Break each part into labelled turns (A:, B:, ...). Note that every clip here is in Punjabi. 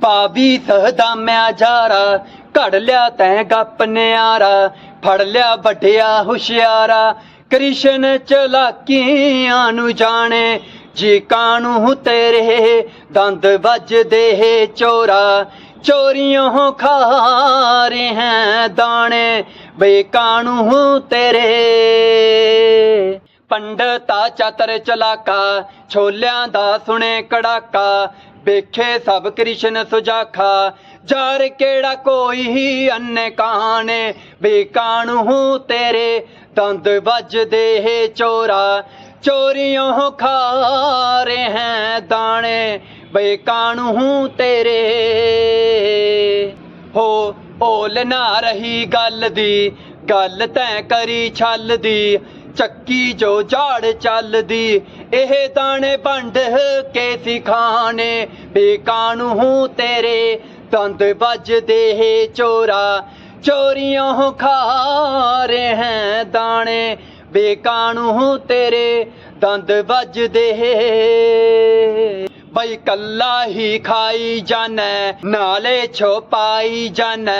A: ਬਾਬੀ ਸਹਦਾਮਿਆ ਜਾਰਾ, ਘੜ ਲਿਆ ਤੈਂ ਗੱਪ ਨਿਆਰਾ, ਫੜ ਲਿਆ ਵੱਡਿਆ ਹੁਸ਼ਿਆਰਾ। ਕ੍ਰਿਸ਼ਨ ਚਲਾਕੀਆਂ ਨੂੰ ਜਾਣੇ, ਜੀ ਕਾਣੂ ਤੇਰੇ ਦੰਦ ਵੱਜਦੇ ਚੋਰਾ। ਚੋਰੀਆਂ ਖਾ ਰਹੇ ਹੈ ਦਾਣੇ ਬੇਕਾਣੂ ਤੇਰੇ। ਪੰਡਤਾ ਚਤਰ ਚਲਾਕਾ, ਛੋਲਿਆਂ ਦਾ ਸੁਣੇ ਕੜਾਕਾ, ਵੇਖੇ ਸਭ ਕ੍ਰਿਸ਼ਨ ਸੁਜਾਖਾ। ਜਰ ਕਿਹੜਾ ਕੋਈ ਹੀ ਅੰਨੇ ਕਾਣੇ ਬੇਕਾਣੂ ਤੇਰੇ, ਦੰਦ ਵੱਜਦੇ ਚੋਰਾ। ਚੋਰੀਆਂ ਖਾ ਰਹੇ ਹੈ ਦਾਣੇ ਬੇਕਾਣੂ ਤੇਰੇ। ਹੋ ਓਲ ਨਾ ਰਹੀ ਗੱਲ ਦੀ, ਗੱਲ ਤੈਂ ਕਰੀ ਛੱਲ ਦੀ। ਚੱਕੀ ਜੋ ਝਾੜ ਚੱਲਦੀ, ਇਹ ਦਾਣੇ ਵੰਡ ਕੇ ਸਿਖਾਣੇ ਬੇਕਾਣੂ ਤੇਰੇ ਦੰਦ ਵੱਜਦੇ ਚੋਰਾ, ਚੋਰੀਆਂ ਖਾ ਰਹੇ ਹੈ ਦਾਣੇ ਬੇਕਾਨੂ ਹੂੰ ਤੇਰੇ ਦੰਦ ਵੱਜਦੇ ਬਈ ਕੱਲਾ ਹੀ ਖਾਈ ਜਾਣਾ ਨਾਲੇ ਛੋਪਾਈ ਜਾਣਾ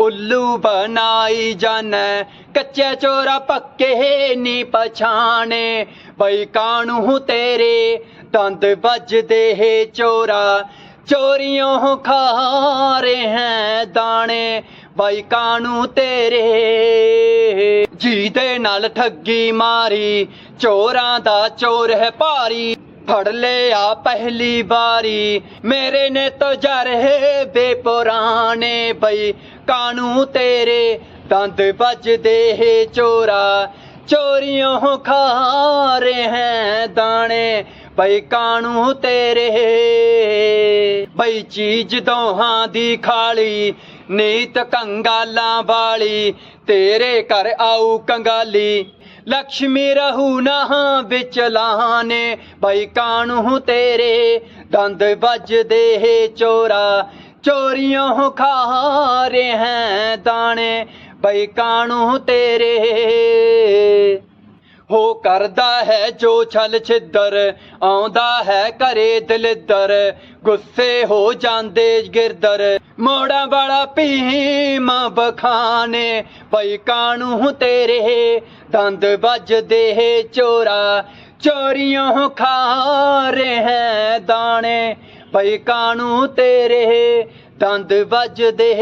A: ਉੱਲੂ ਬਣਾਈ ਜਾਨੈ, ਕੱਚੇ ਚੋਰਾ ਪੱਕੇ ਨੀ ਪਛਾਣੇ। ਬਈ ਕਾਣੂ ਤੇਰੇ ਦੰਦ ਵੱਜਦੇ ਚੋਰਾ ਚੋਰੀਆਂ ਖਾ ਰਹੇ ਹੈ ਦਾਣੇ। ਬਾਈ ਕਾਣੂ ਤੇਰੇ ਜੀ ਦੇ ਨਾਲ ਠੱਗੀ ਮਾਰੀ, ਚੋਰਾਂ ਦਾ ਚੋਰ ਹੈ ਭਾਰੀ। ਫੜ ਲਿਆ ਪਹਿਲੀ ਵਾਰੀ। ਮੇਰੇ ਨੇ ਤੋ ਜਰੇ ਬੇਪੁਰਾਣੇ ਬਈ। ਕਾਣੂ ਤੇਰੇ ਦੰਦ ਵੱਜਦੇ ਚੋਰਾ। ਚੋਰੀਆਂ ਖਾ ਰਹੇ ਹੈ ਦਾਣੇ ਬਈ ਕਾਣੂ ਤੇਰੇ। ਬਈ ਚੀਜ਼ ਦੋਹਾਂ ਦੀ ਖਾਲੀ, ਨੀਤ ਕੰਗਾਲਾਂ ਵਾਲੀ। ਤੇਰੇ ਘਰ ਆਊ ਕੰਗਾਲੀ। ਲక్ష్ਮੀ ਰਹੂ ਨਾ ਵਿੱਚ ਲਾਨੇ ਬਈ ਕਾਣੂ ਤੇਰੇ, ਦੰਦ ਵੱਜਦੇ ਚੋਰਾ, ਚੋਰੀਆਂ ਖਾ ਰਹੇ ਹੈ ਦਾਣੇ, ਬਈ ਕਾਣੂ ਤੇਰੇ। ਹੋ ਕਰਦਾ ਹੈ ਜੋ ਛਲ ਛਿੱਦਰ, ਆਉਂਦਾ ਹੈ ਘਰੇ ਦਲਿੱਦਰ ਗੁੱਸੇ ਹੋ ਜਾਂਦੇ ਗਿਰਦਰ, ਮੋੜਾਂ ਵਾਲਾ ਭੀਮ ਬਖਾਨੇ। ਪਈ ਕਾਣੂ ਤੇਰੇ, ਦੰਦ ਵੱਜਦੇ ਚੋਰਾ। ਚੋਰੀਆਂ ਖਾ ਰਹੇ ਹੈ ਦਾਣੇ। ਪਈ ਕਾਣੂ ਤੇਰੇ, ਦੰਦ ਵੱਜਦੇ